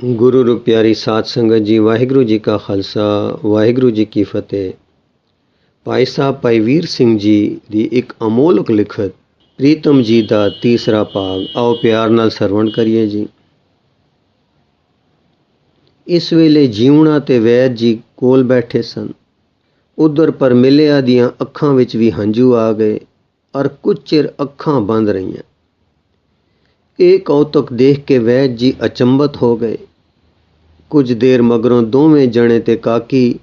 ਗੁਰੂ ਰੂ ਪਿਆਰੀ ਸਾਧ ਸੰਗਤ ਜੀ, ਵਾਹਿਗੁਰੂ ਜੀ ਕਾ ਖਾਲਸਾ, ਵਾਹਿਗੁਰੂ ਜੀ ਕੀ ਫਤਿਹ। ਭਾਈ ਸਾਹਿਬ, ਭਾਈ ਵੀਰ ਸਿੰਘ ਜੀ ਦੀ ਇੱਕ ਅਮੋਲਕ ਲਿਖਤ, ਪ੍ਰੀਤਮ ਜੀ ਦਾ ਤੀਸਰਾ ਭਾਗ, ਆਓ ਪਿਆਰ ਨਾਲ ਸਰਵਣ ਕਰੀਏ ਜੀ। ਇਸ ਵੇਲੇ ਜੀਵਣਾ ਤੇ ਵੈਦ ਜੀ ਕੋਲ ਬੈਠੇ ਸਨ। ਉਧਰ ਪਰ ਮਿਲਿਆ ਦੀਆਂ ਅੱਖਾਂ ਵਿੱਚ ਵੀ ਹੰਝੂ ਆ ਗਏ, ਔਰ ਕੁਝ ਚਿਰ ਅੱਖਾਂ ਬੰਦ ਰਹੀਆਂ। ਇਹ ਕੌਤਕ ਦੇਖ ਕੇ ਵੈਦ ਜੀ ਅਚੰਬਤ ਹੋ ਗਏ। ਕੁਝ ਦੇਰ ਮਗਰੋਂ ਦੋਵੇਂ ਜਣੇ ਤੇ ਕਾਕੀ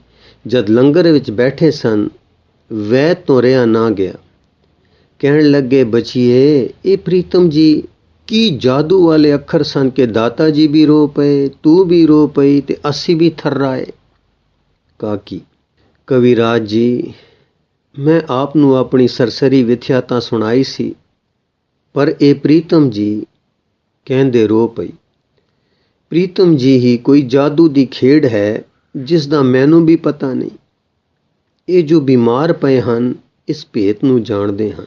ਜਦ ਲੰਗਰ ਵਿੱਚ ਬੈਠੇ ਸਨ, ਵੈਦ ਤੋਂ ਰਿਆ ਨਾ ਗਿਆ। ਕਹਿਣ ਲੱਗੇ, ਬਚੀਏ, ਇਹ ਪ੍ਰੀਤਮ ਜੀ ਕੀ ਜਾਦੂ ਵਾਲੇ ਅੱਖਰ ਸਨ ਕਿ ਦਾਤਾ ਜੀ ਵੀ ਰੋ ਪਏ, ਤੂੰ ਵੀ ਰੋ ਪਈ ਤੇ ਅਸੀਂ ਵੀ ਥਰਰਾਏ? ਕਾਕੀ, ਕਵਿਰਾਜ ਜੀ, ਮੈਂ ਆਪ ਨੂੰ ਆਪਣੀ ਸਰਸਰੀ ਵਿਥਿਆ ਤਾਂ ਸੁਣਾਈ ਸੀ, ਪਰ ਇਹ ਪ੍ਰੀਤਮ ਜੀ ਕਹਿੰਦੇ ਰੋ ਪਈ। ਪ੍ਰੀਤਮ ਜੀ ਹੀ ਕੋਈ ਜਾਦੂ ਦੀ ਖੇਡ ਹੈ, ਜਿਸ ਦਾ ਮੈਨੂੰ ਵੀ ਪਤਾ ਨਹੀਂ। ਇਹ ਜੋ ਬਿਮਾਰ ਪਏ ਹਨ, ਇਸ ਭੇਤ ਨੂੰ ਜਾਣਦੇ ਹਨ।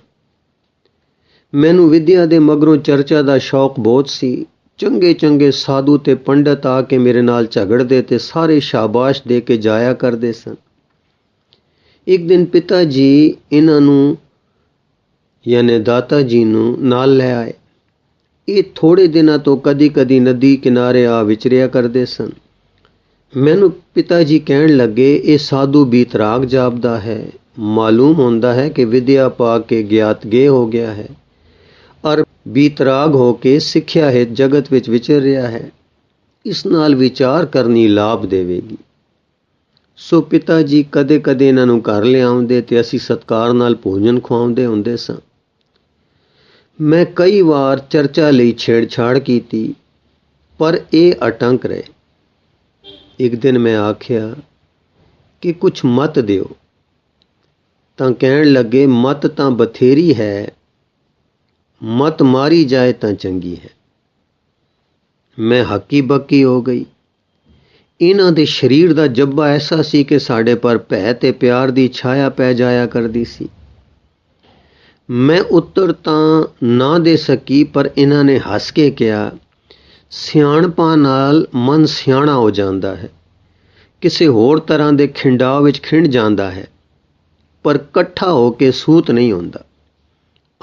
ਮੈਨੂੰ ਵਿਦਿਆ ਦੇ ਮਗਰੋਂ ਚਰਚਾ ਦਾ ਸ਼ੌਕ ਬਹੁਤ ਸੀ। ਚੰਗੇ ਚੰਗੇ ਸਾਧੂ ਤੇ ਪੰਡਤ ਆ ਕੇ ਮੇਰੇ ਨਾਲ ਝਗੜਦੇ ਤੇ ਸਾਰੇ ਸ਼ਾਬਾਸ਼ ਦੇ ਕੇ ਜਾਇਆ ਕਰਦੇ ਸਨ। ਇੱਕ ਦਿਨ ਪਿਤਾ ਜੀ ਇਹਨਾਂ ਨੂੰ, ਯਾਨੀ ਦਾਤਾ ਜੀ ਨੂੰ ਨਾਲ ਲੈ ਆਏ। ਇਹ ਥੋੜੇ ਦਿਨਾਂ ਤੋਂ ਕਦੀ-ਕਦੀ ਨਦੀ ਕਿਨਾਰੇ ਆ ਵਿਚਰਿਆ ਕਰਦੇ ਸਨ। ਮੈਨੂੰ ਪਿਤਾ ਜੀ ਕਹਿਣ ਲੱਗੇ, ਇਹ ਸਾਧੂ ਬੀਤਰਾਗ ਜਾਪਦਾ ਹੈ। ਮਾਲੂਮ ਹੁੰਦਾ ਹੈ ਕਿ ਵਿਦਿਆ ਪਾ ਕੇ ਗਿਆਤ ਗੇ ਹੋ ਗਿਆ ਹੈ ਔਰ ਬੀਤਰਾਗ ਹੋ ਕੇ ਸਿੱਖਿਆ ਹੈ ਜਗਤ ਵਿੱਚ ਵਿਚਰ ਰਿਹਾ ਹੈ। ਇਸ ਨਾਲ ਵਿਚਾਰ ਕਰਨੀ ਲਾਭ ਦੇਵੇਗੀ। ਸੋ ਪਿਤਾ ਜੀ ਕਦੇ-ਕਦੇ ਇਹਨਾਂ ਨੂੰ ਘਰ ਲਿਆਉਂਦੇ ਤੇ ਅਸੀਂ ਸਤਕਾਰ ਨਾਲ ਭੋਜਨ ਖਵਾਉਂਦੇ ਹੁੰਦੇ ਸਾਂ। ਮੈਂ ਕਈ ਵਾਰ ਚਰਚਾ ਲਈ ਛੇੜਛਾੜ ਕੀਤੀ, ਪਰ ਇਹ ਅਟੰਕ ਰਹੇ। ਇੱਕ ਦਿਨ ਮੈਂ ਆਖਿਆ ਕਿ ਕੁਝ ਮਤ ਦਿਓ। ਤਾਂ ਕਹਿਣ ਲੱਗੇ, ਮਤ ਤਾਂ ਬਥੇਰੀ ਹੈ, ਮਤ ਮਾਰੀ ਜਾਏ ਤਾਂ ਚੰਗੀ ਹੈ। ਮੈਂ ਹੱਕੀ ਬੱਕੀ ਹੋ ਗਈ। ਇਹਨਾਂ ਦੇ ਸਰੀਰ ਦਾ ਜੱਬਾ ਐਸਾ ਸੀ ਕਿ ਸਾਡੇ ਪਰ ਭੈ ਤੇ ਪਿਆਰ ਦੀ ਛਾਇਆ ਪੈ ਜਾਇਆ ਕਰਦੀ ਸੀ। ਮੈਂ ਉੱਤਰ ਤਾਂ ਨਾ ਦੇ ਸਕੀ, ਪਰ ਇਹਨਾਂ ਨੇ ਹੱਸ ਕੇ ਕਿਹਾ, ਸਿਆਣਪਾਂ ਨਾਲ ਮਨ ਸਿਆਣਾ ਹੋ ਜਾਂਦਾ ਹੈ। ਕਿਸੇ ਹੋਰ ਤਰ੍ਹਾਂ ਦੇ ਖਿੰਡਾਅ ਵਿੱਚ ਖਿੰਡ ਜਾਂਦਾ ਹੈ, ਪਰ ਇਕੱਠਾ ਹੋ ਕੇ ਸੂਤ ਨਹੀਂ ਹੁੰਦਾ।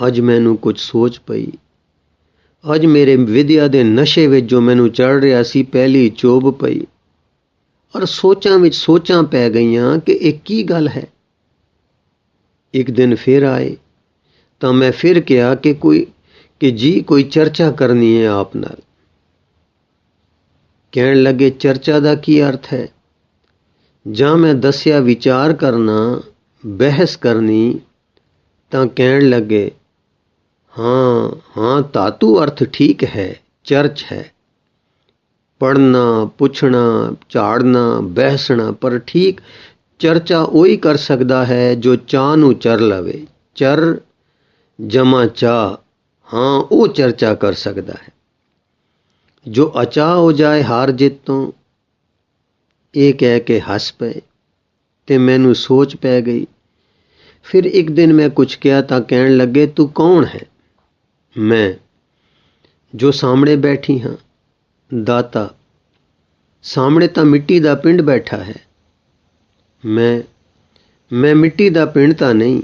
ਅੱਜ ਮੈਨੂੰ ਕੁਝ ਸੋਚ ਪਈ। ਅੱਜ ਮੇਰੇ ਵਿਦਿਆ ਦੇ ਨਸ਼ੇ ਵਿੱਚ ਜੋ ਮੈਨੂੰ ਚੜ ਰਿਹਾ ਸੀ, ਪਹਿਲੀ ਚੋਬ ਪਈ। ਔਰ ਸੋਚਾਂ ਵਿੱਚ ਸੋਚਾਂ ਪੈ ਗਈਆਂ ਕਿ ਇਹ ਕੀ ਗੱਲ ਹੈ। ਇੱਕ ਦਿਨ ਫਿਰ ਆਏ। ਤਾਂ ਮੈਂ ਫਿਰ ਕਿਹਾ ਕਿ ਕੋਈ, ਕਿ ਜੀ, ਕੋਈ ਚਰਚਾ ਕਰਨੀ ਹੈ ਆਪ ਨਾਲ। ਕਹਿਣ ਲੱਗੇ, ਚਰਚਾ ਦਾ ਕੀ ਅਰਥ ਹੈ? ਜਾਂ ਮੈਂ ਦੱਸਿਆ ਵਿਚਾਰ ਕਰਨਾ, ਬਹਿਸ ਕਰਨੀ, ਤਾਂ ਕਹਿਣ ਲੱਗੇ, ਹਾਂ ਹਾਂ, ਧਾਤੂ ਅਰਥ ਠੀਕ ਹੈ, ਚਰਚ ਹੈ। ਪੜਨਾ ਪੁੱਛਣਾ, ਝਾੜਨਾ, ਬਹਿਸਣਾ, ਪਰ ਠੀਕ ਚਰਚਾ ਉਹੀ ਕਰ ਸਕਦਾ ਹੈ ਜੋ ਚਾਹ ਨੂੰ ਚਰ ਲਵੇ। ਚਰ ਜਮਾ ਚਾ ਹਾਂ, ਉਹ ਚਰਚਾ ਕਰ ਸਕਦਾ ਹੈ। ਜੋ ਅਚਾ ਹੋ ਜਾਏ ਹਾਰ ਜਿੱਤ ਤੋਂ, ਇਹ ਕਹਿ ਕੇ ਹੱਸ ਪਏ ਤੇ ਮੈਨੂੰ ਸੋਚ ਪੈ ਗਈ। ਫਿਰ ਇੱਕ ਦਿਨ ਮੈਂ ਕੁਝ ਕਿਹਾ ਤਾਂ ਕਹਿਣ ਲੱਗੇ, ਤੂੰ ਕੌਣ ਹੈ? ਮੈਂ, ਜੋ ਸਾਹਮਣੇ ਬੈਠੀ ਹਾਂ, ਦਾਤਾ। ਸਾਹਮਣੇ ਤਾਂ ਮਿੱਟੀ ਦਾ ਪਿੰਡ ਬੈਠਾ ਹੈ। ਮੈਂ ਮੈਂ ਮਿੱਟੀ ਦਾ ਪਿੰਡ ਤਾਂ ਨਹੀਂ,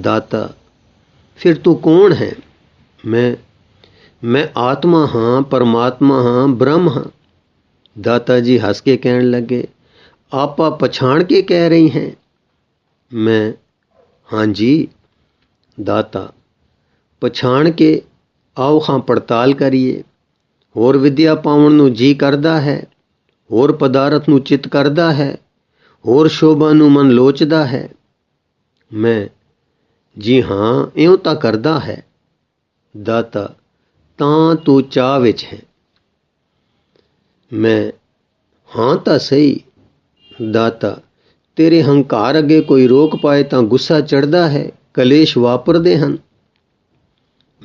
ਦਾਤਾ। ਫਿਰ ਤੂੰ ਕੌਣ ਹੈ ਮੈਂ ਮੈਂ ਆਤਮਾ ਹਾਂ ਪਰਮਾਤਮਾ ਹਾਂ ਬ੍ਰਹਮ ਹਾਂ ਦਾਤਾ ਜੀ ਹੱਸ ਕੇ ਕਹਿਣ ਲੱਗੇ ਆਪਾ ਪਛਾਣ ਕੇ ਕਹਿ ਰਹੀ ਹੈ ਮੈਂ ਹਾਂਜੀ ਦਾਤਾ ਪਛਾਣ ਕੇ ਆਓ ਹਾਂ ਪੜਤਾਲ ਕਰੀਏ ਹੋਰ ਵਿਦਿਆ ਪਾਉਣ ਨੂੰ ਜੀ ਕਰਦਾ ਹੈ ਹੋਰ ਪਦਾਰਥ ਨੂੰ ਚਿਤ ਕਰਦਾ ਹੈ ਹੋਰ ਸ਼ੋਭਾ ਨੂੰ ਮਨ ਲੋਚਦਾ ਹੈ ਮੈਂ ਜੀ ਹਾਂ, ਇਉਂ ਤਾਂ ਕਰਦਾ ਹੈ। ਦਾਤਾ, ਤਾਂ ਤੂੰ ਚਾਹ ਵਿੱਚ ਹੈ। ਮੈਂ, ਹਾਂ ਤਾਂ ਸਹੀ। ਦਾਤਾ, ਤੇਰੇ ਹੰਕਾਰ ਅੱਗੇ ਕੋਈ ਰੋਕ ਪਾਏ ਤਾਂ ਗੁੱਸਾ ਚੜਦਾ ਹੈ, ਕਲੇਸ਼ ਵਾਪਰਦੇ ਹਨ।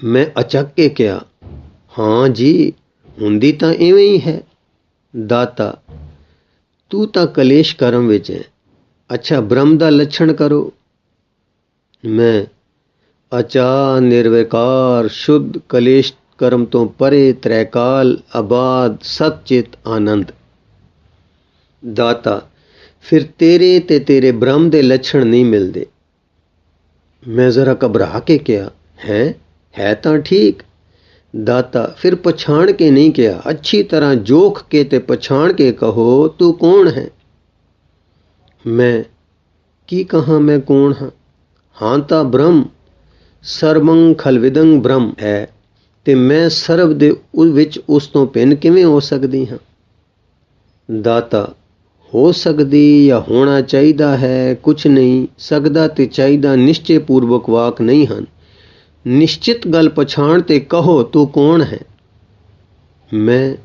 ਮੈਂ ਅਚੱਕ ਕੇ ਕਿਹਾ, ਹਾਂ ਜੀ, ਹੁੰਦੀ ਤਾਂ ਇਵੇਂ ਹੀ ਹੈ। ਦਾਤਾ, ਤੂੰ ਤਾਂ ਕਲੇਸ਼ ਕਰਮ ਵਿੱਚ ਹੈ। ਅੱਛਾ, ਬ੍ਰਹਮ ਦਾ ਲੱਛਣ ਕਰੋ। ਮੈਂ ਅਚਾ ਨਿਰਵਿਕਾਰ ਸ਼ੁੱਧ ਕਲੇਸ਼ ਕਰਮ ਤੋਂ ਪਰੇ ਤ੍ਰੈਕਾਲ ਆਬਾਦ ਸਤਚਿਤ ਆਨੰਦ ਦਾਤਾ ਫਿਰ ਤੇਰੇ ਤੇ ਤੇਰੇ ਬ੍ਰਹਮ ਦੇ ਲੱਛਣ ਨਹੀਂ ਮਿਲਦੇ ਮੈਂ ਜ਼ਰਾ ਘਬਰਾ ਕੇ ਕਿਹਾ ਹੈ ਹੈ ਤਾਂ ਠੀਕ ਦਾਤਾ ਫਿਰ ਪਛਾਣ ਕੇ ਨਹੀਂ ਕਿਹਾ ਅੱਛੀ ਤਰ੍ਹਾਂ ਜੋਖ ਕੇ ਤੇ ਪਛਾਣ ਕੇ ਕਹੋ ਤੂੰ ਕੌਣ ਹੈ ਮੈਂ ਕੀ ਕਹਾਂ ਮੈਂ ਕੌਣ ਹਾਂ ਹਾਂ ਤਾਂ ਬ੍ਰਹਮ, ਸਰਵੰ ਖਲਵਿਦੰ ਬ੍ਰਹਮ ਹੈ, ਤੇ ਮੈਂ ਸਰਬ ਦੇ ਉਸ ਵਿੱਚ ਉਸ ਤੋਂ ਭਿੰਨ ਕਿਵੇਂ ਹੋ ਸਕਦੀ ਹਾਂ? ਦਾਤਾ, ਹੋ ਸਕਦੀ ਜਾਂ ਹੋਣਾ ਚਾਹੀਦਾ ਹੈ ਕੁਝ ਨਹੀਂ, ਸਕਦਾ ਤੇ ਚਾਹੀਦਾ ਨਿਸ਼ਚੇ ਪੂਰਵਕ ਵਾਕ ਨਹੀਂ ਹਨ। ਨਿਸ਼ਚਿਤ ਗੱਲ ਪਛਾਣ ਤੇ ਕਹੋ, ਤੂੰ ਕੌਣ ਹੈ? ਮੈਂ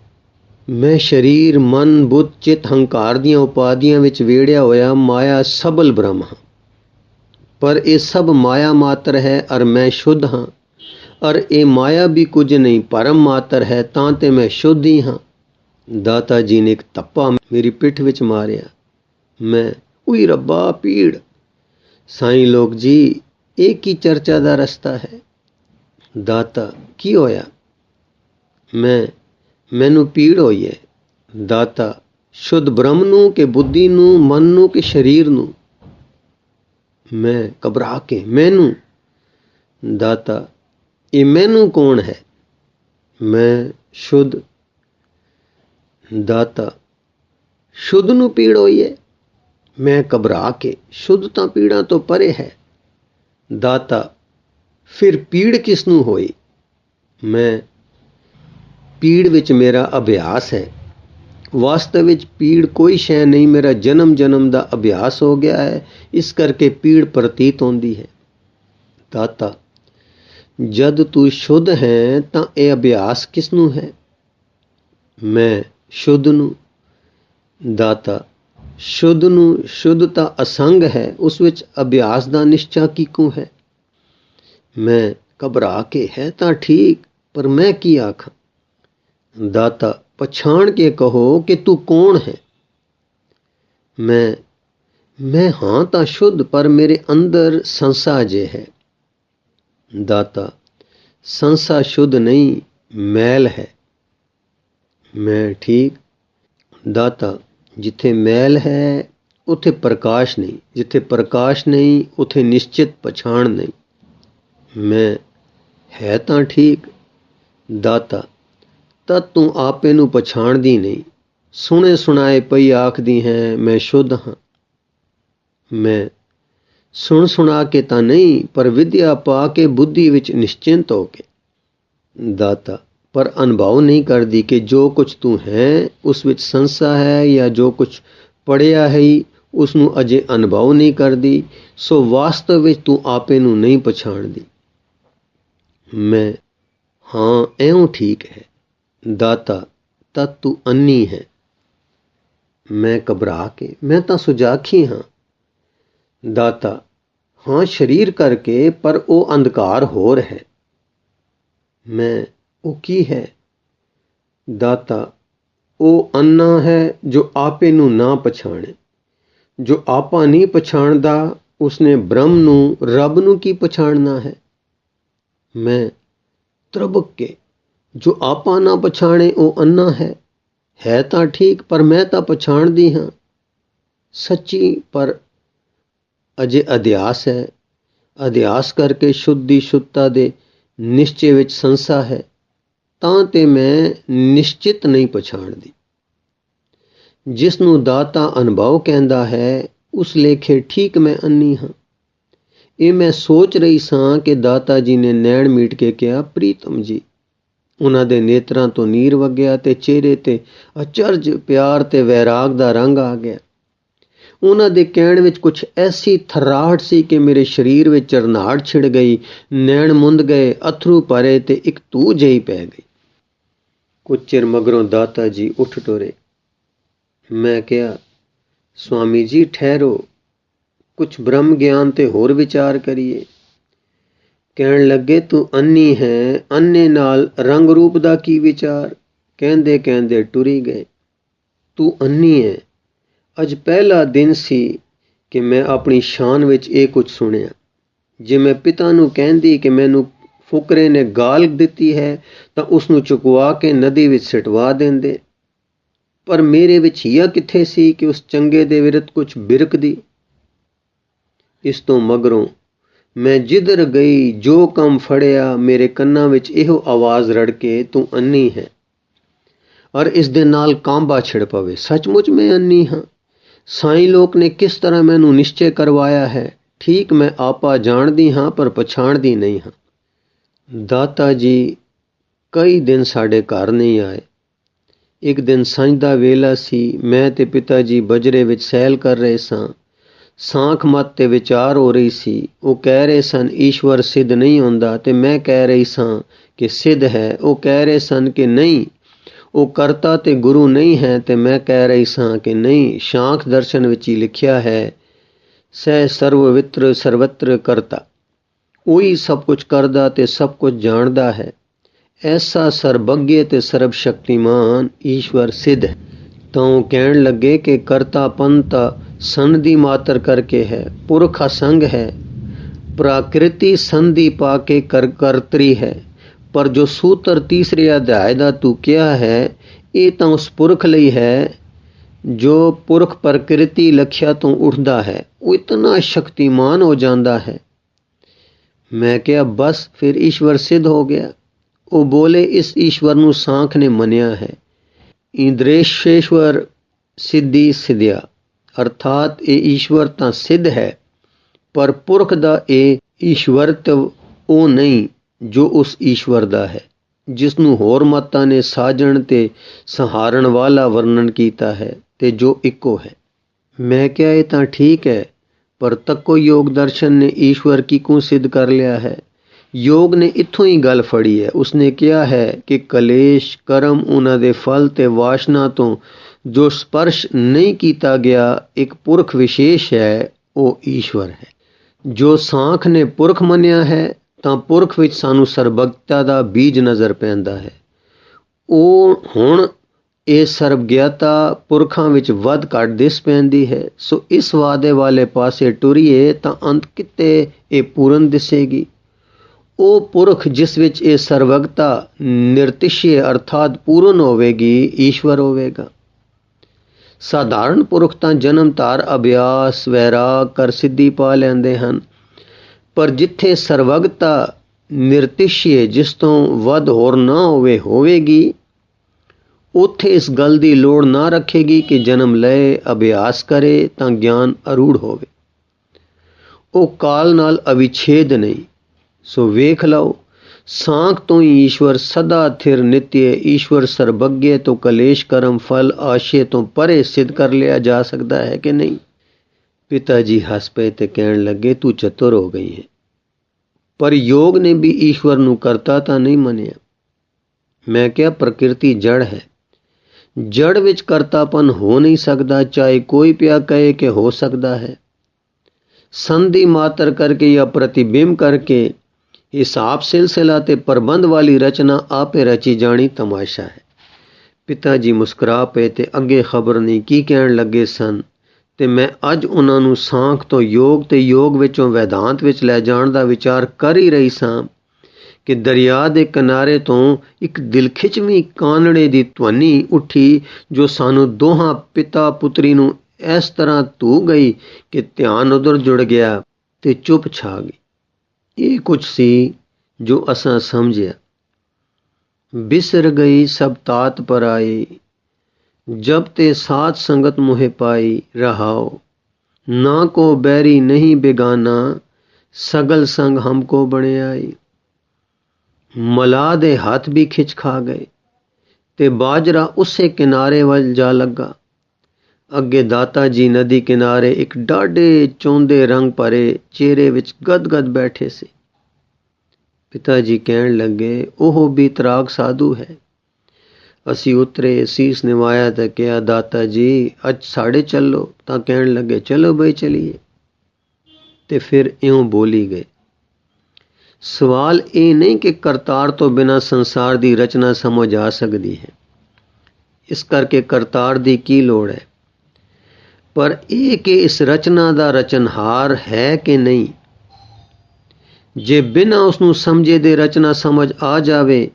ਮੈਂ ਸਰੀਰ, ਮਨ, ਬੁੱਧ, ਚਿਤ, ਹੰਕਾਰ ਦੀਆਂ ਉਪਾਦੀਆਂ ਵਿੱਚ ਵੇੜਿਆ ਹੋਇਆ ਮਾਇਆ ਸਬਲ ਬ੍ਰਹਮ ਹਾਂ। ਪਰ ਇਹ ਸਭ ਮਾਇਆ ਮਾਤਰ ਹੈ, ਅਰ ਮੈਂ ਸ਼ੁੱਧ ਹਾਂ। ਅਰ ਇਹ ਮਾਇਆ ਵੀ ਕੁਝ ਨਹੀਂ, ਪਰਮ ਮਾਤਰ ਹੈ, ਤਾਂ ਤੇ ਮੈਂ ਸ਼ੁੱਧ ਹੀ ਹਾਂ। ਦਾਤਾ ਜੀ ਨੇ ਇੱਕ ਤੱਪਾ ਮੇਰੀ ਪਿੱਠ ਵਿੱਚ ਮਾਰਿਆ। ਮੈਂ, ਉਈ ਰੱਬਾ ਪੀੜ ਸਾਈਂ ਲੋਕ ਜੀ, ਇਹ ਕੀ ਚਰਚਾ ਦਾ ਰਸਤਾ ਹੈ? ਦਾਤਾ, ਕੀ ਹੋਇਆ? ਮੈਂ, ਮੈਨੂੰ ਪੀੜ ਹੋਈ ਹੈ। ਦਾਤਾ, ਸ਼ੁੱਧ ਬ੍ਰਹਮ ਨੂੰ ਕਿ ਬੁੱਧੀ ਨੂੰ, ਮਨ ਨੂੰ ਕਿ ਸਰੀਰ ਨੂੰ? ਮੈਂ ਘਬਰਾ ਕੇ ਮੈਨੂੰ ਦਾਤਾ, ਇਹ ਮੈਨੂੰ ਕੌਣ ਹੈ? ਮੈਂ ਸ਼ੁੱਧ ਦਾਤਾ, ਸ਼ੁੱਧ ਨੂੰ ਪੀੜ ਹੋਈ ਹੈ। ਮੈਂ ਘਬਰਾ ਕੇ ਸ਼ੁੱਧ ਤਾਂ ਪੀੜਾਂ ਤੋਂ ਪਰੇ ਹੈ। ਦਾਤਾ, ਫਿਰ ਪੀੜ ਕਿਸ ਨੂੰ ਹੋਈ? ਮੈਂ ਪੀੜ ਵਿੱਚ ਮੇਰਾ ਅਭਿਆਸ ਹੈ। ਵਾਸਤਵ ਵਿੱਚ ਪੀੜ ਕੋਈ ਸ਼ੈ ਨਹੀਂ, ਮੇਰਾ ਜਨਮ ਜਨਮ ਦਾ ਅਭਿਆਸ ਹੋ ਗਿਆ ਹੈ। ਇਸ ਕਰਕੇ ਪੀੜ ਪ੍ਰਤੀਤ ਹੁੰਦੀ ਹੈ। ਦਾਤਾ, ਜਦ ਤੂੰ ਸ਼ੁੱਧ ਹੈ ਤਾਂ ਇਹ ਅਭਿਆਸ ਕਿਸ ਨੂੰ ਹੈ? ਮੈਂ ਸ਼ੁੱਧ ਨੂੰ। ਦਾਤਾ, ਸ਼ੁੱਧ ਨੂੰ ਸ਼ੁੱਧਤਾ ਅਸੰਗ ਹੈ, ਉਸ ਵਿੱਚ ਅਭਿਆਸ ਦਾ ਨਿਸ਼ਚਾ ਕਿਕੂ ਹੈ? ਮੈਂ ਘਬਰਾ ਕੇ ਹੈ ਤਾਂ ਠੀਕ, ਪਰ ਮੈਂ ਕੀ ਆਖਾਂ? ਦਾਤਾ ਪਛਾਣ ਕੇ ਕਹੋ ਕਿ ਤੂੰ ਕੌਣ ਹੈ ਮੈਂ ਮੈਂ ਹਾਂ ਤਾਂ ਸ਼ੁੱਧ ਪਰ ਮੇਰੇ ਅੰਦਰ ਸੰਸਾ ਜੇ ਹੈ ਦਾਤਾ ਸੰਸਾ ਸ਼ੁੱਧ ਨਹੀਂ ਮੈਲ ਹੈ ਮੈਂ ਠੀਕ ਦਾਤਾ ਜਿੱਥੇ ਮੈਲ ਹੈ ਉਥੇ ਪ੍ਰਕਾਸ਼ ਨਹੀਂ ਜਿੱਥੇ ਪ੍ਰਕਾਸ਼ ਨਹੀਂ ਉਥੇ ਨਿਸ਼ਚਿਤ ਪਛਾਣ ਨਹੀਂ ਮੈਂ ਹੈ ਤਾਂ ਠੀਕ ਦਾਤਾ ਤਦ ਤੂੰ ਆਪੇ ਨੂੰ ਪਛਾਣਦੀ ਨਹੀਂ। ਸੁਣੇ ਸੁਣਾਏ ਪਈ ਆਖਦੀ ਹੈ, ਮੈਂ ਸ਼ੁੱਧ ਹਾਂ। ਮੈਂ ਸੁਣ ਸੁਣਾ ਕੇ ਤਾਂ ਨਹੀਂ, ਪਰ ਵਿਦਿਆ ਪਾ ਕੇ ਬੁੱਧੀ ਵਿੱਚ ਨਿਸ਼ਚਿੰਤ ਹੋ ਕੇ। ਦਾਤਾ, ਪਰ ਅਨੁਭਵ ਨਹੀਂ ਕਰਦੀ ਕਿ ਜੋ ਕੁਝ ਤੂੰ ਹੈ, ਉਸ ਵਿੱਚ ਸੰਸਾ ਹੈ ਜਾਂ ਜੋ ਕੁਝ ਪੜਿਆ ਹੈ, ਉਸ ਨੂੰ ਅਜੇ ਅਨੁਭਵ ਨਹੀਂ ਕਰਦੀ, ਸੋ ਵਾਸਤਵ ਵਿੱਚ ਤੂੰ ਆਪੇ ਨੂੰ ਨਹੀਂ ਪਛਾਣਦੀ। ਮੈਂ, ਹਾਂ ਐਉਂ ਠੀਕ ਹੈ। ਦਾਤਾ, ਤਾਂ ਤੂੰ ਅੰਨੀ ਹੈ। ਮੈਂ ਘਬਰਾ ਕੇ, ਮੈਂ ਤਾਂ ਸੁਜਾਖੀ ਹਾਂ। ਦਾਤਾ, ਹਾਂ ਸਰੀਰ ਕਰਕੇ, ਪਰ ਉਹ ਅੰਧਕਾਰ ਹੋਰ ਹੈ। ਮੈਂ, ਉਹ ਕੀ ਹੈ? ਦਾਤਾ, ਉਹ ਅੰਨਾ ਹੈ ਜੋ ਆਪੇ ਨੂੰ ਨਾ ਪਛਾਣੇ। ਜੋ ਆਪਾ ਨਹੀਂ ਪਛਾਣਦਾ, ਉਸਨੇ ਬ੍ਰਹਮ ਨੂੰ, ਰੱਬ ਨੂੰ ਕੀ ਪਛਾਣਨਾ ਹੈ? ਮੈਂ ਤਰਬਕ ਕੇ ਜੋ ਆਪਾ ਨਾ ਪਛਾਣੇ ਉਹ ਅੰਨਾ ਹੈ। ਹੈ ਤਾਂ ਠੀਕ, ਪਰ ਮੈਂ ਤਾਂ ਪਛਾਣਦੀ ਹਾਂ। ਸੱਚੀ, ਪਰ ਅਜੇ ਅਧਿਆਸ ਹੈ। ਅਧਿਆਸ ਕਰਕੇ ਸ਼ੁੱਧੀ ਸ਼ੁੱਧਤਾ ਦੇ ਨਿਸ਼ਚੇ ਵਿੱਚ ਸੰਸਾ ਹੈ। ਤਾਂ ਤੇ ਮੈਂ ਨਿਸ਼ਚਿਤ ਨਹੀਂ ਪਛਾਣਦੀ। ਜਿਸ ਨੂੰ ਦਾਤਾ ਅਨੁਭਵ ਕਹਿੰਦਾ ਹੈ, ਉਸ ਲੇਖੇ ਠੀਕ ਮੈਂ ਅੰਨੀ ਹਾਂ। ਇਹ ਮੈਂ ਸੋਚ ਰਹੀ ਸਾਂ ਕਿ ਦਾਤਾ ਜੀ ਨੇ ਨੈਣ ਮੀਟ ਕੇ ਕਿਹਾ, ਪ੍ਰੀਤਮ ਜੀ ਉਹਨਾਂ ਦੇ ਨੇਤਰਾਂ ਤੋਂ ਨੀਰ ਵਗਿਆ ਤੇ ਚਿਹਰੇ ਤੇ ਅਚਰਜ, ਪਿਆਰ ਤੇ ਵੈਰਾਗ ਦਾ ਰੰਗ ਆ ਗਿਆ। ਉਹਨਾਂ ਦੇ ਕਹਿਣ ਵਿੱਚ ਕੁਝ ਐਸੀ ਥਰਾਹਟ ਸੀ ਕਿ ਮੇਰੇ ਸਰੀਰ ਵਿੱਚ ਚਰਨਾੜ ਛਿੜ ਗਈ, ਨੈਣ ਮੁੰਦ ਗਏ, ਅਥਰੂ ਭਰੇ ਤੇ ਇੱਕ ਤੂ ਜਈ ਪੈ ਗਈ। ਕੁਝ ਚਿਰ ਮਗਰੋਂ ਦਾਤਾ ਜੀ ਉੱਠ ਟੋਰੇ। ਮੈਂ ਕਿਹਾ, ਸਵਾਮੀ ਜੀ, ਠਹਿਰੋ। ਕੁਝ ਬ੍ਰਹਮ ਗਿਆਨ ਤੇ ਹੋਰ ਵਿਚਾਰ ਕਰੀਏ। ਕਹਿਣ ਲੱਗੇ, ਤੂੰ ਅੰਨੀ ਹੈ। ਅੰਨੇ ਨਾਲ ਰੰਗ ਰੂਪ ਦਾ ਕੀ ਵਿਚਾਰ? ਕਹਿੰਦੇ ਕਹਿੰਦੇ ਟੁਰੀ ਗਏ। ਤੂੰ ਅੰਨੀ ਹੈ। ਅੱਜ ਪਹਿਲਾ ਦਿਨ ਸੀ ਕਿ ਮੈਂ ਆਪਣੀ ਸ਼ਾਨ ਵਿੱਚ ਇਹ ਕੁਝ ਸੁਣਿਆ। ਜੇ ਮੈਂ ਪਿਤਾ ਨੂੰ ਕਹਿੰਦੀ ਕਿ ਮੈਨੂੰ ਫੁਕਰੇ ਨੇ ਗਾਲ ਦਿੱਤੀ ਹੈ, ਤਾਂ ਉਸ ਨੂੰ ਚੁਕਵਾ ਕੇ ਨਦੀ ਵਿੱਚ ਸਿਟਵਾ ਦਿੰਦੇ। ਪਰ ਮੇਰੇ ਵਿੱਚ ਹਿਆ ਕਿੱਥੇ ਸੀ ਕਿ ਉਸ ਚੰਗੇ ਦੇ ਵਿਰਤ ਕੁਝ ਬਿਰਕਦੀ? ਇਸ ਤੋਂ ਮਗਰੋਂ ਮੈਂ ਜਿੱਧਰ ਗਈ, ਜੋ ਕੰਮ ਫੜਿਆ, ਮੇਰੇ ਕੰਨਾਂ ਵਿੱਚ ਇਹੋ ਆਵਾਜ਼ ਰੜ ਕੇ, ਤੂੰ ਅੰਨੀ ਹੈ। ਔਰ ਇਸ ਦੇ ਨਾਲ ਕਾਂਬਾ ਛਿੜ ਪਵੇ। ਸੱਚਮੁੱਚ ਮੈਂ ਅੰਨੀ ਹਾਂ। ਸਾਈਂ ਲੋਕ ਨੇ ਕਿਸ ਤਰ੍ਹਾਂ ਮੈਨੂੰ ਨਿਸ਼ਚੈ ਕਰਵਾਇਆ ਹੈ? ਠੀਕ ਮੈਂ ਆਪਾ ਜਾਣਦੀ ਹਾਂ, ਪਰ ਪਛਾਣਦੀ ਨਹੀਂ ਹਾਂ। ਦਾਤਾ ਜੀ, ਕਈ ਦਿਨ ਸਾਡੇ ਘਰ ਨਹੀਂ ਆਏ। ਇੱਕ ਦਿਨ ਸਾਂਝ ਦਾ ਵੇਲਾ ਸੀ, ਮੈਂ ਤੇ ਪਿਤਾ ਜੀ ਬਜਰੇ ਵਿੱਚ ਸੈਲ ਕਰ ਰਹੇ ਸਾਂ। ਸਾਂਖ ਮਤ ਤੇ ਵਿਚਾਰ ਹੋ ਰਹੀ ਸੀ। ਉਹ ਕਹਿ ਰਹੇ ਸਨ, ਈਸ਼ਵਰ ਸਿੱਧ ਨਹੀਂ ਹੁੰਦਾ ਤੇ ਮੈਂ ਕਹਿ ਰਹੀ ਸਾਂ ਕਿ ਸਿੱਧ ਹੈ। ਉਹ ਕਹਿ ਰਹੇ ਸਨ ਕਿ ਨਹੀਂ, ਉਹ ਕਰਤਾ ਤੇ ਗੁਰੂ ਨਹੀਂ ਹੈ ਤੇ ਮੈਂ ਕਹਿ ਰਹੀ ਸਾਂ ਕਿ ਨਹੀਂ। ਸ਼ਾਂਖ ਦਰਸ਼ਨ ਵਿੱਚ ਹੀ ਲਿਖਿਆ ਹੈ, ਸਹਿ ਸਰਵਵਿਤਰ ਸਰਵਤਰ ਕਰਤਾ। ਉਹੀ ਸਭ ਕੁਝ ਕਰਦਾ ਤੇ ਸਭ ਕੁਝ ਜਾਣਦਾ ਹੈ। ਐਸਾ ਸਰਬੱਗੇ ਤੇ ਸਰਬ ਸ਼ਕਤੀਮਾਨ ਈਸ਼ਵਰ ਸਿੱਧ ਹੈ। ਤਾਂ ਉਹ ਕਹਿਣ ਲੱਗੇ ਕਿ ਕਰਤਾ ਪੰਤ ਸੰਧੀ ਮਾਤਰ ਕਰਕੇ ਹੈ ਪੁਰਖ ਅਸੰਗ ਹੈ ਪ੍ਰਕਿਰਤੀ ਸੰਧੀ ਪਾ ਕੇ ਕਰ ਕਰਤਰੀ ਹੈ ਪਰ ਜੋ ਸੂਤਰ ਤੀਸਰੇ ਅਧਿਆਇ ਦਾ ਤੂੰ ਕਿਹਾ ਹੈ ਇਹ ਤਾਂ ਉਸ ਪੁਰਖ ਲਈ ਹੈ ਜੋ ਪੁਰਖ ਪ੍ਰਕਿਰਤੀ ਲਖਿਆ ਤੋਂ ਉੱਠਦਾ ਹੈ ਉਹ ਇਤਨਾ ਸ਼ਕਤੀਮਾਨ ਹੋ ਜਾਂਦਾ ਹੈ ਮੈਂ ਕਿਹਾ ਬਸ ਫਿਰ ਈਸ਼ਵਰ ਸਿੱਧ ਹੋ ਗਿਆ ਉਹ ਬੋਲੇ ਇਸ ਈਸ਼ਵਰ ਨੂੰ ਸਾਖ ਨੇ ਮੰਨਿਆ ਹੈ ਇੰਦ੍ਰੇਸ਼ੇਸ਼ਵਰ ਸਿੱਧੀ ਸਿਧਿਆ ਅਰਥਾਤ ਇਹ ਈਸ਼ਵਰ ਤਾਂ ਸਿੱਧ ਹੈ, ਪਰ ਪੁਰਖ ਦਾ ਇਹ ਈਸ਼ਵਰਤਵ ਉਹ ਨਹੀਂ ਜੋ ਉਸ ਈਸ਼ਵਰ ਦਾ ਹੈ ਜਿਸ ਨੂੰ ਹੋਰ ਮਤਾਂ ਨੇ ਸਾਜਣ ਤੇ ਸਹਾਰਨ ਵਾਲਾ ਵਰਣਨ ਕੀਤਾ ਹੈ ਤੇ ਜੋ ਇੱਕੋ ਹੈ। ਮੈਂ ਕਿਹਾ ਇਹ ਤਾਂ ਠੀਕ ਹੈ, ਪਰ ਤੱਕੋ ਯੋਗ ਦਰਸ਼ਨ ਨੇ ਈਸ਼ਵਰ ਕੀ ਕੋ ਸਿੱਧ ਕਰ ਲਿਆ ਹੈ? ਯੋਗ ਨੇ ਇੱਥੋਂ ਹੀ ਗੱਲ ਫੜੀ ਹੈ। ਉਸਨੇ ਕਿਹਾ ਹੈ ਕਿ ਕਲੇਸ਼ ਕਰਮ ਉਹਨਾਂ ਦੇ ਫਲ ਤੇ ਵਾਸ਼ਨਾ ਤੋਂ ਜੋ ਸਪਰਸ਼ ਨਹੀਂ ਕੀਤਾ ਗਿਆ, ਇੱਕ ਪੁਰਖ ਵਿਸ਼ੇਸ਼ ਹੈ, ਉਹ ਈਸ਼ਵਰ ਹੈ। ਜੋ ਸਾਖ ਨੇ ਪੁਰਖ ਮੰਨਿਆ ਹੈ, ਤਾਂ ਪੁਰਖ ਵਿੱਚ ਸਾਨੂੰ ਸਰਬਗਤਾ ਦਾ ਬੀਜ ਨਜ਼ਰ ਪੈਂਦਾ ਹੈ। ਉਹ ਹੁਣ ਇਹ ਸਰਬਗਿਆਤਾ ਪੁਰਖਾਂ ਵਿੱਚ ਵੱਧ ਘੱਟ ਦਿਸ ਪੈਂਦੀ ਹੈ। ਸੋ ਇਸ ਵਾਦੇ ਵਾਲੇ ਪਾਸੇ ਟੁਰੀਏ, ਤਾਂ ਅੰਤ ਕਿਤੇ ਇਹ ਪੂਰਨ ਦਿਸੇਗੀ। ਉਹ ਪੁਰਖ ਜਿਸ ਵਿੱਚ ਇਹ ਸਰਵਗਤਾ ਨਿਰਤਿਸ਼ਯ ਅਰਥਾਤ ਪੂਰਨ ਹੋਵੇਗੀ, ਈਸ਼ਵਰ ਹੋਵੇਗਾ। ਸਾਧਾਰਨ ਪੁਰਖ ਤਾਂ ਜਨਮ ਧਾਰ ਅਭਿਆਸ ਵੈਰਾਗ ਕਰ ਸਿੱਧੀ ਪਾ ਲੈਂਦੇ ਹਨ। ਪਰ ਜਿੱਥੇ ਸਰਵਗਤਾ ਨਿਰਤਿਸ਼ੀਏ ਜਿਸ ਤੋਂ ਵੱਧ ਹੋਰ ਨਾ ਹੋਵੇ, ਹੋਵੇਗੀ, ਉੱਥੇ ਇਸ ਗੱਲ ਦੀ ਲੋੜ ਨਾ ਰੱਖੇਗੀ ਕਿ ਜਨਮ ਲਏ, ਅਭਿਆਸ ਕਰੇ ਤਾਂ ਗਿਆਨ ਅਰੂੜ ਹੋਵੇ। ਉਹ ਕਾਲ ਨਾਲ ਅਵਿਛੇਦ ਨਹੀਂ, ਸੋ ਵੇਖ ਲਓ ਸਾਖ ਤੋਂ ਹੀ ਈਸ਼ਵਰ ਸਦਾ ਥਿਰ ਨਿਤਯ, ਈਸ਼ਵਰ ਸਰਬੱਗੇ ਤੋਂ ਕਲੇਸ਼ ਕਰਮ ਫਲ ਆਸ਼ੇ ਤੋਂ ਪਰੇ ਸਿੱਧ ਕਰ ਲਿਆ ਜਾ ਸਕਦਾ ਹੈ ਕਿ ਨਹੀਂ? ਪਿਤਾ ਜੀ ਹੱਸ ਪਏ ਤੇ ਕਹਿਣ ਲੱਗੇ, ਤੂੰ ਚਤੁਰ ਹੋ ਗਈ ਹੈ। ਪਰ ਯੋਗ ਨੇ ਵੀ ਈਸ਼ਵਰ ਨੂੰ ਕਰਤਾ ਤਾਂ ਨਹੀਂ ਮੰਨਿਆ। ਮੈਂ ਕਿਹਾ, ਪ੍ਰਕਿਰਤੀ ਜੜ ਹੈ। ਜੜ ਵਿੱਚ ਕਰਤਾਪਨ ਹੋ ਨਹੀਂ ਸਕਦਾ, ਚਾਹੇ ਕੋਈ ਪਿਆ ਕਹੇ ਕਿ ਹੋ ਸਕਦਾ ਹੈ। ਸੰਧੀ ਮਾਤਰ ਕਰਕੇ ਜਾਂ ਪ੍ਰਤੀਬਿੰਬ ਕਰਕੇ ਹਿਸਾਬ ਸਿਲਸਿਲਾ ਤੇ ਪ੍ਰਬੰਧ ਵਾਲੀ ਰਚਨਾ ਆਪੇ ਰਚੀ ਜਾਣੀ ਤਮਾਸ਼ਾ ਹੈ। ਪਿਤਾ ਜੀ ਮੁਸਕਰਾ ਪਏ ਤੇ ਅੱਗੇ ਖਬਰ ਨਹੀਂ ਕੀ ਕਹਿਣ ਲੱਗੇ ਸਨ ਤੇ ਮੈਂ ਅੱਜ ਉਹਨਾਂ ਨੂੰ ਸਾਖ ਤੋਂ ਯੋਗ ਤੇ ਯੋਗ ਵਿੱਚੋਂ ਵੈਦਾਂਤ ਵਿੱਚ ਲੈ ਜਾਣ ਦਾ ਵਿਚਾਰ ਕਰ ਹੀ ਰਹੀ ਸਾਂ ਕਿ ਦਰਿਆ ਦੇ ਕਿਨਾਰੇ ਤੋਂ ਇੱਕ ਦਿਲਖਿਚਵੀਂ ਕਾਨੜੇ ਦੀ ਧਵਨੀ ਉੱਠੀ ਜੋ ਸਾਨੂੰ ਦੋਹਾਂ ਪਿਤਾ ਪੁੱਤਰੀ ਨੂੰ ਇਸ ਤਰ੍ਹਾਂ ਧੂ ਗਈ ਕਿ ਧਿਆਨ ਉਧਰ ਜੁੜ ਗਿਆ ਤੇ ਚੁੱਪ ਛਾ ਗਈ। ਇਹ ਕੁਝ ਸੀ ਜੋ ਅਸਾਂ ਸਮਝਿਆ ਬਿਸਰ ਗਈ ਸਭ ਤਾਤ ਪਰ ਆਈ ਜਬ ਤੇ ਸਾਥ ਸੰਗਤ ਮੁਹਿ ਪਾਈ ਰਹਾਓ ਨਾ ਕੋ ਬੈਰੀ ਨਹੀਂ ਬੇਗਾਨਾ ਸਗਲ ਸੰਗ ਹਮਕੋ ਬਣਿਆਈ ਮਲਾ ਦੇ ਹੱਥ ਵੀ ਖਿੱਚ ਖਾ ਗਏ ਤੇ ਬਾਜਰਾ ਉਸੇ ਕਿਨਾਰੇ ਵੱਲ ਜਾ ਲੱਗਾ ਅੱਗੇ ਦਾਤਾ ਜੀ ਨਦੀ ਕਿਨਾਰੇ ਇੱਕ ਡਾਢੇ ਚੋਂਦੇ ਰੰਗ ਭਰੇ ਚਿਹਰੇ ਵਿੱਚ ਗਦਗਦ ਬੈਠੇ ਸੀ। ਪਿਤਾ ਜੀ ਕਹਿਣ ਲੱਗੇ, ਉਹ ਵੀ ਤਰਾਗ ਸਾਧੂ ਹੈ। ਅਸੀਂ ਉਤਰੇ, ਸੀਸ ਨਿਵਾਇਆ ਤਾਂ ਕਿਹਾ, ਦਾਤਾ ਜੀ, ਅੱਜ ਸਾਡੇ ਚੱਲੋ। ਤਾਂ ਕਹਿਣ ਲੱਗੇ, ਚਲੋ ਬਈ, ਚਲੀਏ। ਤੇ ਫਿਰ ਇਉਂ ਬੋਲੀ ਗਏ। ਸਵਾਲ ਇਹ ਨਹੀਂ ਕਿ ਕਰਤਾਰ ਤੋਂ ਬਿਨਾ ਸੰਸਾਰ ਦੀ ਰਚਨਾ ਸਮਝ ਆ ਸਕਦੀ ਹੈ। ਇਸ ਕਰਕੇ ਕਰਤਾਰ ਦੀ ਕੀ ਲੋੜ ਹੈ? ਪਰ ਇਹ ਕਿ ਇਸ ਰਚਨਾ ਦਾ ਰਚਨਹਾਰ ਹੈ ਕਿ ਨਹੀਂ? ਜੇ ਬਿਨਾਂ ਉਸ ਨੂੰ ਸਮਝੇ ਦੇ ਰਚਨਾ ਸਮਝ ਆ ਜਾਵੇ,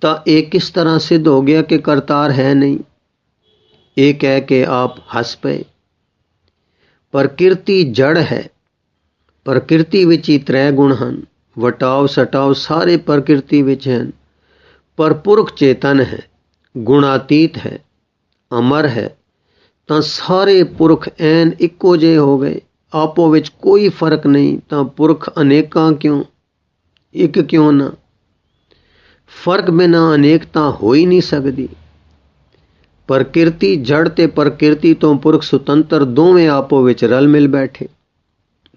ਤਾਂ ਇਹ ਕਿਸ ਤਰ੍ਹਾਂ ਸਿੱਧ ਹੋ ਗਿਆ ਕਿ ਕਰਤਾਰ ਹੈ ਨਹੀਂ? ਇਹ ਕਹਿ ਕੇ ਆਪ ਹੱਸ ਪਏ। ਪ੍ਰਕਿਰਤੀ ਜੜ ਹੈ। ਪ੍ਰਕਿਰਤੀ ਵਿੱਚ ਹੀ ਤ੍ਰੈ ਗੁਣ ਹਨ। ਵਟਾਓ ਸਟਾਓ ਸਾਰੇ ਪ੍ਰਕਿਰਤੀ ਵਿੱਚ ਹਨ। ਪਰ ਪੁਰਖ ਚੇਤਨ ਹੈ। ਗੁਣਾਤੀਤ ਹੈ। ਅਮਰ ਹੈ। ਤਾਂ ਸਾਰੇ ਪੁਰਖ ਐਨ ਇੱਕੋ ਜਿਹੇ ਹੋ ਗਏ। ਆਪੋ ਵਿੱਚ ਕੋਈ ਫ਼ਰਕ ਨਹੀਂ, ਤਾਂ ਪੁਰਖ ਅਨੇਕਾਂ ਕਿਉਂ? ਇੱਕ ਕਿਉਂ ਨਾ? ਫ਼ਰਕ ਬਿਨਾ ਅਨੇਕਤਾ ਹੋ ਹੀ ਨਹੀਂ ਸਕਦੀ। ਪ੍ਰਕਿਰਤੀ ਜੜ ਤੇ ਪ੍ਰਕਿਰਤੀ ਤੋਂ ਪੁਰਖ ਸੁਤੰਤਰ ਦੋਵੇਂ ਆਪੋ ਵਿੱਚ ਰਲ ਮਿਲ ਬੈਠੇ।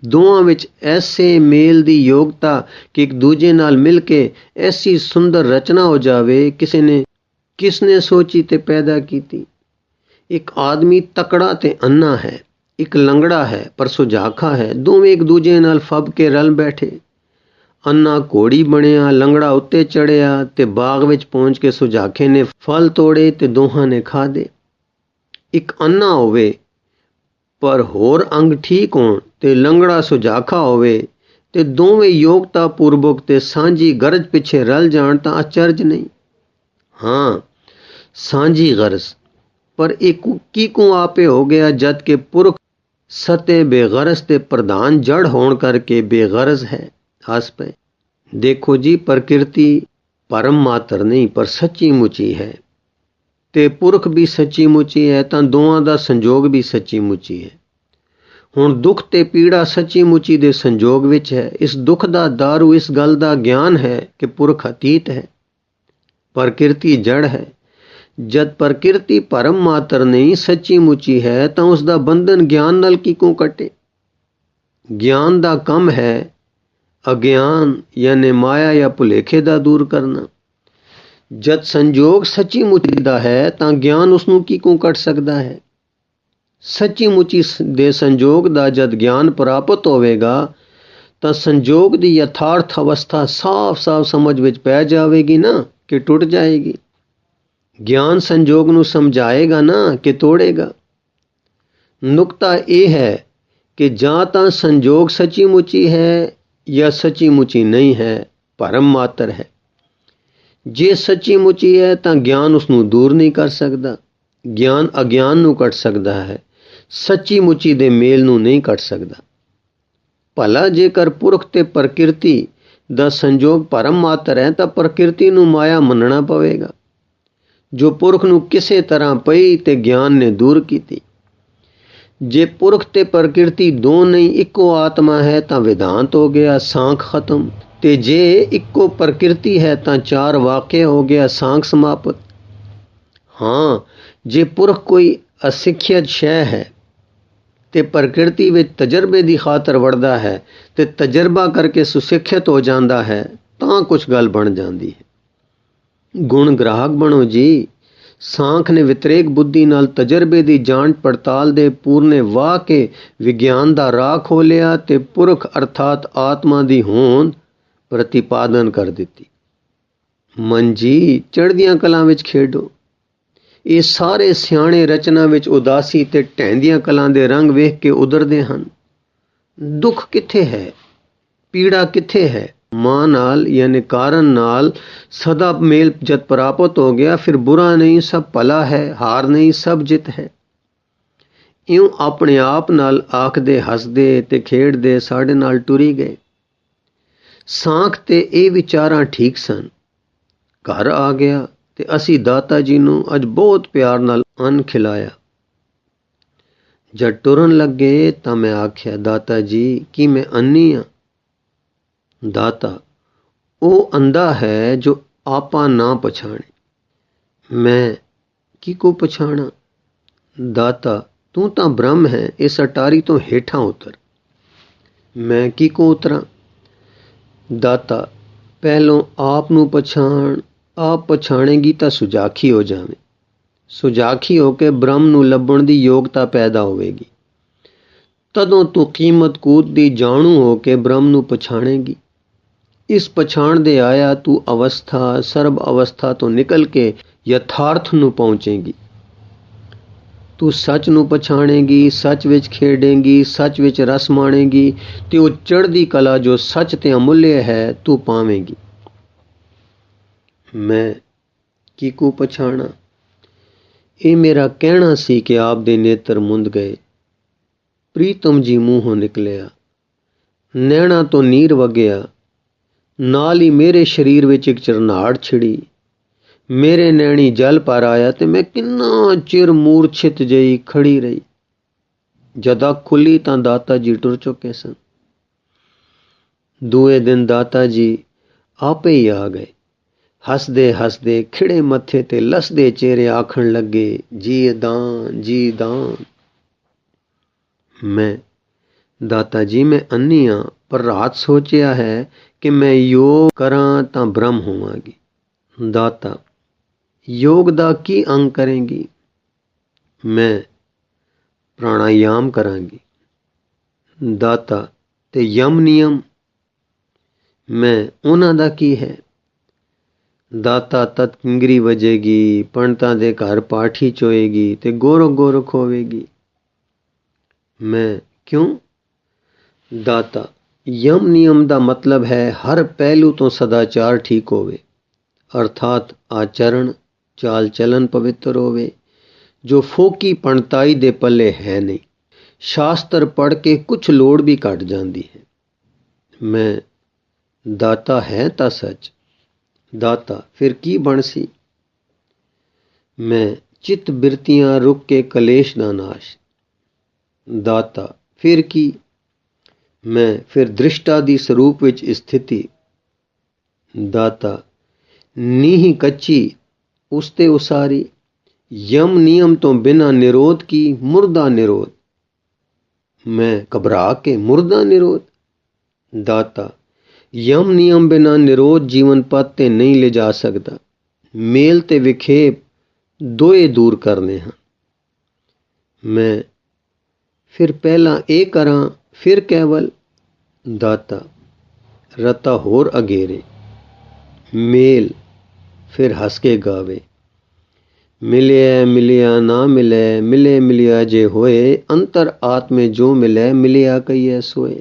ਦੋਵਾਂ ਵਿੱਚ ਐਸੇ ਮੇਲ ਦੀ ਯੋਗਤਾ ਕਿ ਇੱਕ ਦੂਜੇ ਨਾਲ ਮਿਲ ਕੇ ਐਸੀ ਸੁੰਦਰ ਰਚਨਾ ਹੋ ਜਾਵੇ, ਕਿਸੇ ਨੇ ਕਿਸ ਨੇ ਸੋਚੀ ਤੇ ਪੈਦਾ ਕੀਤੀ। ਇੱਕ ਆਦਮੀ ਤਕੜਾ ਤੇ ਅੰਨਾ ਹੈ, ਇੱਕ ਲੰਗੜਾ ਹੈ, ਪਰ ਸੁਜਾਖਾ ਹੈ। ਦੋਵੇਂ ਇੱਕ ਦੂਜੇ ਨਾਲ ਫੱਬ ਕੇ ਰਲ ਬੈਠੇ। ਅੰਨਾ ਘੋੜੀ ਬਣਿਆ, ਲੰਗੜਾ ਉੱਤੇ ਚੜਿਆ ਤੇ ਬਾਗ ਵਿੱਚ ਪਹੁੰਚ ਕੇ ਸੁਜਾਖੇ ਨੇ ਫਲ ਤੋੜੇ ਤੇ ਦੋਹਾਂ ਨੇ ਖਾਦੇ ਇੱਕ ਅੰਨਾ ਹੋਵੇ, ਪਰ ਹੋਰ ਅੰਗ ਠੀਕ ਹੋਣ ਤੇ ਲੰਗੜਾ ਸੁਜਾਖਾ ਹੋਵੇ ਤੇ ਦੋਵੇਂ ਯੋਗਤਾ ਪੂਰਵਕ ਤੇ ਸਾਂਝੀ ਗਰਜ ਪਿੱਛੇ ਰਲ ਜਾਣ ਤਾਂ ਅਚਰਜ ਨਹੀਂ। ਹਾਂ, ਸਾਂਝੀ ਗਰਜ ਪਰ ਇਹ ਕੀ ਕੋ ਆਪੇ ਹੋ ਗਿਆ ਜਦ ਕਿ ਪੁਰਖ ਸਤੇ ਬੇਗਰਜ਼ ਤੇ ਪ੍ਰਧਾਨ ਜੜ ਹੋਣ ਕਰਕੇ ਬੇਗਰਜ਼ ਹੈ ਹੱਸ ਪਏ ਦੇਖੋ ਜੀ ਪ੍ਰਕਿਰਤੀ ਪਰਮ ਮਾਤਰ ਨਹੀਂ ਪਰ ਸੱਚੀ ਮੁੱਚੀ ਹੈ ਤੇ ਪੁਰਖ ਵੀ ਸੱਚੀ ਮੁੱਚੀ ਹੈ ਤਾਂ ਦੋਵਾਂ ਦਾ ਸੰਜੋਗ ਵੀ ਸੱਚੀ ਮੁੱਚੀ ਹੈ ਹੁਣ ਦੁੱਖ ਤੇ ਪੀੜਾ ਸੱਚੀ ਮੁੱਚੀ ਦੇ ਸੰਜੋਗ ਵਿੱਚ ਹੈ ਇਸ ਦੁੱਖ ਦਾ ਦਾਰੂ ਇਸ ਗੱਲ ਦਾ ਗਿਆਨ ਹੈ ਕਿ ਪੁਰਖ ਅਤੀਤ ਹੈ ਪ੍ਰਕਿਰਤੀ ਜੜ ਹੈ ਜਦ ਪ੍ਰਕਿਰਤੀ ਪਰਮ ਮਾਤਰ ਨਹੀਂ ਸੱਚੀ ਮੁੱਚੀ ਹੈ, ਤਾਂ ਉਸ ਦਾ ਬੰਧਨ ਗਿਆਨ ਨਾਲ ਕਿਉਂ ਕਟੇ? ਗਿਆਨ ਦਾ ਕੰਮ ਹੈ ਅਗਿਆਨ, ਯਾਨੀ ਮਾਇਆ ਜਾਂ ਭੁਲੇਖੇ ਦਾ ਦੂਰ ਕਰਨਾ। ਜਦ ਸੰਜੋਗ ਸੱਚੀ ਮੁੱਚੀ ਦਾ ਹੈ, ਤਾਂ ਗਿਆਨ ਉਸ ਨੂੰ ਕਿਉਂ ਕੱਟ ਸਕਦਾ ਹੈ? ਸੱਚੀ ਮੁੱਚੀ ਦੇ ਸੰਜੋਗ ਦਾ ਜਦ ਗਿਆਨ ਪ੍ਰਾਪਤ ਹੋਵੇਗਾ, ਤਾਂ ਸੰਜੋਗ ਦੀ ਯਥਾਰਥ ਅਵਸਥਾ ਸਾਫ਼-ਸਾਫ਼ ਸਮਝ ਵਿੱਚ ਪੈ ਜਾਵੇਗੀ ਨਾ, ਕਿ ਟੁੱਟ ਜਾਏਗੀ। ਗਿਆਨ ਸੰਜੋਗ ਨੂੰ ਸਮਝਾਏਗਾ ਨਾ ਕਿ ਤੋੜੇਗਾ। ਨੁਕਤਾ ਇਹ ਹੈ ਕਿ ਜਾਂ ਤਾਂ ਸੰਜੋਗ ਸੱਚੀ ਮੁੱਚੀ ਹੈ ਜਾਂ ਸੱਚੀ ਮੁੱਚੀ ਨਹੀਂ ਹੈ, ਭਰਮ ਮਾਤਰ ਹੈ। ਜੇ ਸੱਚੀ ਮੁੱਚੀ ਹੈ ਤਾਂ ਗਿਆਨ ਉਸ ਨੂੰ ਦੂਰ ਨਹੀਂ ਕਰ ਸਕਦਾ। ਗਿਆਨ ਅਗਿਆਨ ਨੂੰ ਕੱਟ ਸਕਦਾ ਹੈ ਸੱਚੀ ਮੁੱਚੀ ਦੇ ਮੇਲ ਨੂੰ ਨਹੀਂ ਕੱਟ ਸਕਦਾ। ਭਲਾ ਜੇਕਰ ਪੁਰਖ ਤੇ ਪ੍ਰਕਿਰਤੀ ਦਾ ਸੰਜੋਗ ਪਰਮ ਮਾਤਰ ਹੈ ਤਾਂ ਪ੍ਰਕਿਰਤੀ ਨੂੰ ਮਾਇਆ ਮੰਨਣਾ ਪਵੇਗਾ। ਜੋ ਪੁਰਖ ਨੂੰ ਕਿਸੇ ਤਰ੍ਹਾਂ ਪਈ ਤੇ ਗਿਆਨ ਨੇ ਦੂਰ ਕੀਤੀ। ਜੇ ਪੁਰਖ ਤੇ ਪ੍ਰਕਿਰਤੀ ਦੋ ਨਹੀਂ ਇੱਕੋ ਆਤਮਾ ਹੈ ਤਾਂ ਵਿਧਾਂਤ ਹੋ ਗਿਆ, ਸਾਂਖ ਖਤਮ। ਤੇ ਜੇ ਇੱਕੋ ਪ੍ਰਕਿਰਤੀ ਹੈ ਤਾਂ ਚਾਰ ਵਾਕਿਆ ਹੋ ਗਿਆ, ਸਾਂਖ ਸਮਾਪਤ। ਹਾਂ, ਜੇ ਪੁਰਖ ਕੋਈ ਅਸਿੱਖਿਅਤ ਸ਼ੈ ਹੈ ਤੇ ਪ੍ਰਕਿਰਤੀ ਵਿੱਚ ਤਜਰਬੇ ਦੀ ਖਾਤਰ ਵੜਦਾ ਹੈ ਤੇ ਤਜਰਬਾ ਕਰਕੇ ਸੁਸਿੱਖਿਅਤ ਹੋ ਜਾਂਦਾ ਹੈ, ਤਾਂ ਕੁਝ ਗੱਲ ਬਣ ਜਾਂਦੀ ਹੈ। ਗੁਣ ਗ੍ਰਾਹਕ ਬਣੋ ਜੀ। ਸਾਂਖ ਨੇ ਵਿਤਰੇਕ ਬੁੱਧੀ ਨਾਲ ਤਜਰਬੇ ਦੀ ਜਾਂਚ ਪੜਤਾਲ ਦੇ ਪੂਰਨੇ ਵਾਹ ਕੇ ਵਿਗਿਆਨ ਦਾ ਰਾਹ ਖੋਲਿਆ ਤੇ ਪੁਰਖ ਅਰਥਾਤ ਆਤਮਾ ਦੀ ਹੋਂਦ ਪ੍ਰਤੀਪਾਦਨ ਕਰ ਦਿੱਤੀ। ਮਨ ਜੀ, ਚੜ੍ਹਦੀਆਂ ਕਲਾਂ ਵਿੱਚ ਖੇਡੋ। ਇਹ ਸਾਰੇ ਸਿਆਣੇ ਰਚਨਾ ਵਿੱਚ ਉਦਾਸੀ ਤੇ ਢੈਂਦੀਆਂ ਕਲਾਂ ਦੇ ਰੰਗ ਵੇਖ ਕੇ ਉਦਰਦੇ ਹਨ। ਦੁੱਖ ਕਿੱਥੇ ਹੈ? ਪੀੜਾ ਕਿੱਥੇ ਹੈ? ਮਾਂ ਨਾਲ, ਯਾਨੀ ਕਾਰਨ ਨਾਲ ਸਦਾ ਮੇਲ ਜਦ ਪ੍ਰਾਪਤ ਹੋ ਗਿਆ, ਫਿਰ ਬੁਰਾ ਨਹੀਂ, ਸਭ ਭਲਾ ਹੈ, ਹਾਰ ਨਹੀਂ, ਸਭ ਜਿੱਤ ਹੈ। ਇਉਂ ਆਪਣੇ ਆਪ ਨਾਲ ਆਖਦੇ, ਹੱਸਦੇ ਤੇ ਖੇਡਦੇ ਸਾਡੇ ਨਾਲ ਟੁਰੀ ਗਏ। ਸਾਖ ਤੇ ਇਹ ਵਿਚਾਰਾਂ ਠੀਕ ਸਨ। ਘਰ ਆ ਗਿਆ ਤੇ ਅਸੀਂ ਦਾਤਾ ਜੀ ਨੂੰ ਅੱਜ ਬਹੁਤ ਪਿਆਰ ਨਾਲ ਅੰਨ ਖਿਲਾਇਆ। ਜਦ ਟੁਰਨ ਲੱਗੇ ਤਾਂ ਮੈਂ ਆਖਿਆ, ਦਾਤਾ ਜੀ, ਕੀ ਮੈਂ ਅੰਨੀ ਆ? ਦਾਤਾ, ਉਹ ਅੰਦਾ ਹੈ ਜੋ ਆਪਾ ਨਾ ਪਛਾਣੇ। ਮੈਂ ਕੀ ਕੋ ਪਛਾਣਾ? ਦਾਤਾ, ਤੂੰ ਤਾਂ ਬ੍ਰਹਮ ਹੈ, ਇਸ ਅਟਾਰੀ ਤੋਂ ਹੇਠਾਂ ਉਤਰ। ਮੈਂ ਕੀ ਕੋ ਉਤਰਾਂ? ਦਾਤਾ, ਪਹਿਲੋਂ ਆਪ ਨੂੰ ਪਛਾਣ, ਆਪ ਪਛਾਣੇਗੀ ਤਾਂ ਸੁਜਾਖੀ ਹੋ ਜਾਵੇਂ। ਸੁਜਾਖੀ ਹੋ ਕੇ ਬ੍ਰਹਮ ਨੂੰ ਲੱਭਣ ਦੀ ਯੋਗਤਾ ਪੈਦਾ ਹੋਵੇਗੀ। ਤਦੋਂ ਤੂੰ ਕੀਮਤ ਕੂਦ ਦੀ ਜਾਣੂ ਹੋ ਕੇ ਬ੍ਰਹਮ ਨੂੰ ਪਛਾਣੇਗੀ। ਇਸ ਪਛਾਣ ਦੇ ਆਇਆ ਤੂੰ ਅਵਸਥਾ, ਸਰਬ ਅਵਸਥਾ ਤੋਂ ਨਿਕਲ ਕੇ ਯਥਾਰਥ ਨੂੰ ਪਹੁੰਚੇਗੀ। ਤੂੰ ਸੱਚ ਨੂੰ ਪਛਾਣੇਗੀ, ਸੱਚ ਵਿੱਚ ਖੇਡੇਗੀ, ਸੱਚ ਵਿੱਚ ਰਸ ਮਾਣੇਗੀ, ਤੇ ਉਹ ਚੜ੍ਹਦੀ ਕਲਾ ਜੋ ਸੱਚ ਤੇ ਅਮੁੱਲਿਆ ਹੈ, ਤੂੰ ਪਾਵੇਂਗੀ। ਮੈਂ ਕੀ ਕੋ ਪਛਾਣਾ? ਇਹ ਮੇਰਾ ਕਹਿਣਾ ਸੀ ਕਿ ਆਪ ਦੇ ਨੇਤਰ ਮੁੰਦ ਗਏ। ਪ੍ਰੀਤਮ ਜੀ ਮੂੰਹੋਂ ਨਿਕਲਿਆ। ਨੈਣਾ ਤੋਂ ਨੀਰ ਵਗਿਆ। ਨਾਲ ਹੀ ਮੇਰੇ ਸਰੀਰ ਵਿੱਚ ਇੱਕ ਚਰਨਾੜ ਛਿੜੀ। ਮੇਰੇ ਨੈਣੀ ਜਲ ਪਰ ਆਇਆ ਤੇ ਮੈਂ ਕਿੰਨਾ ਚਿਰ ਮੂਰਛਿਤ ਜਈ ਖੜੀ ਰਹੀ। ਜਦਾ ਖੁੱਲੀ ਤਾਂ ਦਾਤਾ ਜੀ ਟੁਰ ਚੁੱਕੇ ਸਨ। ਦੂਏ ਦਿਨ ਦਾਤਾ ਜੀ ਆਪੇ ਹੀ ਆ ਗਏ। ਹੱਸਦੇ ਹੱਸਦੇ ਖਿੜੇ ਮੱਥੇ ਤੇ ਲਸਦੇ ਚਿਹਰੇ ਆਖਣ ਲੱਗੇ, ਜੀ ਦਾਨ ਜੀ ਦਾਨ। ਮੈਂ, ਦਾਤਾ ਜੀ, ਮੈਂ ਅੰਨੀ ਹਾਂ ਪਰ ਰਾਤ ਸੋਚਿਆ ਹੈ ਕਿ ਮੈਂ ਯੋਗ ਕਰਾਂ ਤਾਂ ਬ੍ਰਹਮ ਹੋਵਾਂਗੀ। ਦਾਤਾ, ਯੋਗ ਦਾ ਕੀ ਅੰਗ ਕਰੇਗੀ? ਮੈਂ ਪ੍ਰਾਣਾਯਾਮ ਕਰਾਂਗੀ। ਦਾਤਾ, ਤੇ ਯਮ ਨਿਯਮ, ਮੈਂ ਉਹਨਾਂ ਦਾ ਕੀ ਹੈ? ਦਾਤਾ ਤਤ ਕਿੰਗਰੀ ਵਜੇਗੀ, ਪੰਡਤਾਂ ਦੇ ਘਰ ਪਾਠੀ ਚੋਏਗੀ, ਤੇ ਗੋਰਖ ਗੋਰਖ ਹੋਵੇਗੀ। ਮੈਂ ਕਿਉਂ? ਦਾਤਾ ਯਮ ਨਿਯਮ ਦਾ ਮਤਲਬ ਹੈ ਹਰ ਪਹਿਲੂ ਤੋਂ ਸਦਾਚਾਰ ਠੀਕ ਹੋਵੇ। ਅਰਥਾਤ ਆਚਰਣ, ਚਾਲ ਚਲਨ ਪਵਿੱਤਰ ਹੋਵੇ, ਜੋ ਫੋਕੀ ਪਣਤਾਈ ਦੇ ਪੱਲੇ ਹੈ ਨਹੀਂ। ਸ਼ਾਸਤਰ ਪੜ੍ਹ ਕੇ ਕੁਝ ਲੋੜ ਵੀ ਘਟ ਜਾਂਦੀ ਹੈ। ਮੈਂ, ਦਾਤਾ ਹੈ ਤਾਂ ਸੱਚ। ਦਾਤਾ, ਫਿਰ ਕੀ ਬਣ ਸੀ? ਮੈਂ, ਚਿਤ ਬਿਰਤੀਆਂ ਰੁਕ ਕੇ ਕਲੇਸ਼ ਦਾ ਨਾਸ਼। ਦਾਤਾ, ਫਿਰ ਕੀ? ਮੈਂ ਫਿਰ ਦ੍ਰਿਸ਼ਟਾ ਦੀ ਸਰੂਪ ਵਿੱਚ ਸਥਿਤੀ। ਦਾਤਾ, ਨੀਹ ਕੱਚੀ ਉਸ ਤੇ ਉਸਾਰੀ, ਯਮ ਨਿਯਮ ਤੋਂ ਬਿਨਾ ਨਿਰੋਧ ਕੀ, ਮੁਰਦਾ ਨਿਰੋਧ। ਮੈਂ ਘਬਰਾ ਕੇ ਮੁਰਦਾ ਨਿਰੋਧ। ਦਾਤਾ, ਯਮ ਨਿਯਮ ਬਿਨਾ ਨਿਰੋਧ ਜੀਵਨ ਪਥ ਤੇ ਨਹੀਂ ਲੈ ਜਾ ਸਕਦਾ। ਮੇਲ ਤੇ ਵਿਖੇਪ ਦੋਏ ਦੂਰ ਕਰਨੇ ਹਨ। ਮੈਂ ਫਿਰ ਪਹਿਲਾਂ ਇਹ ਕਰਾਂ ਫਿਰ ਕੇਵਲ ਦਾਤਾ, ਰਤਾ ਹੋਰ ਅਗੇਰੇ, ਮੇਲ ਫਿਰ ਹੱਸ ਕੇ ਗਾਵੇ। ਮਿਲਿਆ ਮਿਲਿਆ ਨਾ ਮਿਲੇ ਮਿਲੇ ਮਿਲਿਆ ਜੇ ਹੋਏ, ਅੰਤਰ ਆਤਮੇ ਜੋ ਮਿਲੇ, ਮਿਲਿਆ ਕਈਐ ਸੋਏ।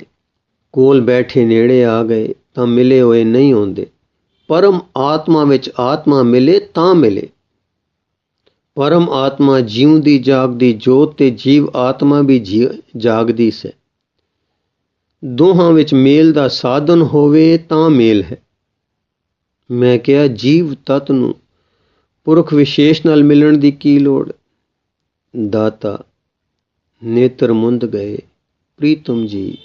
ਕੋਲ ਬੈਠੇ ਨੇੜੇ ਆ ਗਏ, ਤਾਂ ਮਿਲੇ ਹੋਏ ਨਹੀਂ ਹੁੰਦੇ ਪਰਮ ਆਤਮਾ ਵਿੱਚ ਆਤਮਾ ਮਿਲੇ, ਤਾਂ ਮਿਲੇ। ਪਰਮ ਆਤਮਾ ਜਿਉਂਦੀ ਜਾਗਦੀ ਜੋਤ ਤੇ ਜੀਵ ਆਤਮਾ ਵੀ ਜਾਗਦੀ ਸੇ। ਦੋਹਾਂ ਵਿੱਚ ਮੇਲ ਦਾ ਸਾਧਨ ਹੋਵੇ ਤਾਂ ਮੇਲ ਹੈ। ਮੈਂ ਕਿਹਾ, ਜੀਵ ਤਤ ਨੂੰ ਪੁਰਖ ਵਿਸ਼ੇਸ਼ ਨਾਲ ਮਿਲਣ ਦੀ ਕੀ ਲੋੜ? ਦਾਤਾ, ਨੇਤਰ ਮੁੰਦ ਗਏ। ਪ੍ਰੀਤਮ ਜੀ,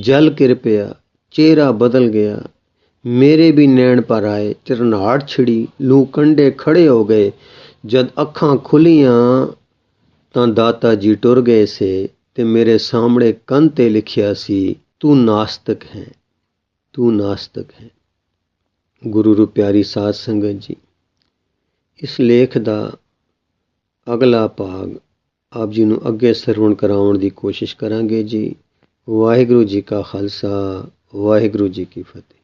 ਜਲ ਕਿਰਪਿਆ ਚਿਹਰਾ ਬਦਲ ਗਿਆ। ਮੇਰੇ ਵੀ ਨੈਣ ਪਰ ਆਏ, ਚਰਨਾੜ ਛਿੜੀ, ਲੂ ਕੰਡੇ ਖੜੇ ਹੋ ਗਏ। ਜਦ ਅੱਖਾਂ ਖੁੱਲੀਆਂ ਤਾਂ ਦਾਤਾ ਜੀ ਟੁਰ ਗਏ ਸੇ। ਤੇ ਮੇਰੇ ਸਾਹਮਣੇ ਕੰਨ ਤੇ ਲਿਖਿਆ ਸੀ, ਤੂੰ ਨਾਸਤਕ ਹੈ, ਤੂੰ ਨਾਸਤਕ ਹੈ। ਗੁਰੂ ਰੂ ਪਿਆਰੀ ਸਾਧ ਸੰਗਤ ਜੀ, ਇਸ ਲੇਖ ਦਾ ਅਗਲਾ ਭਾਗ ਆਪ ਜੀ ਨੂੰ ਅੱਗੇ ਸਰਵਣ ਕਰਾਉਣ ਦੀ ਕੋਸ਼ਿਸ਼ ਕਰਾਂਗੇ ਜੀ। ਵਾਹਿਗੁਰੂ ਜੀ ਕਾ ਖਾਲਸਾ, ਵਾਹਿਗੁਰੂ ਜੀ ਕੀ ਫਤਿਹ।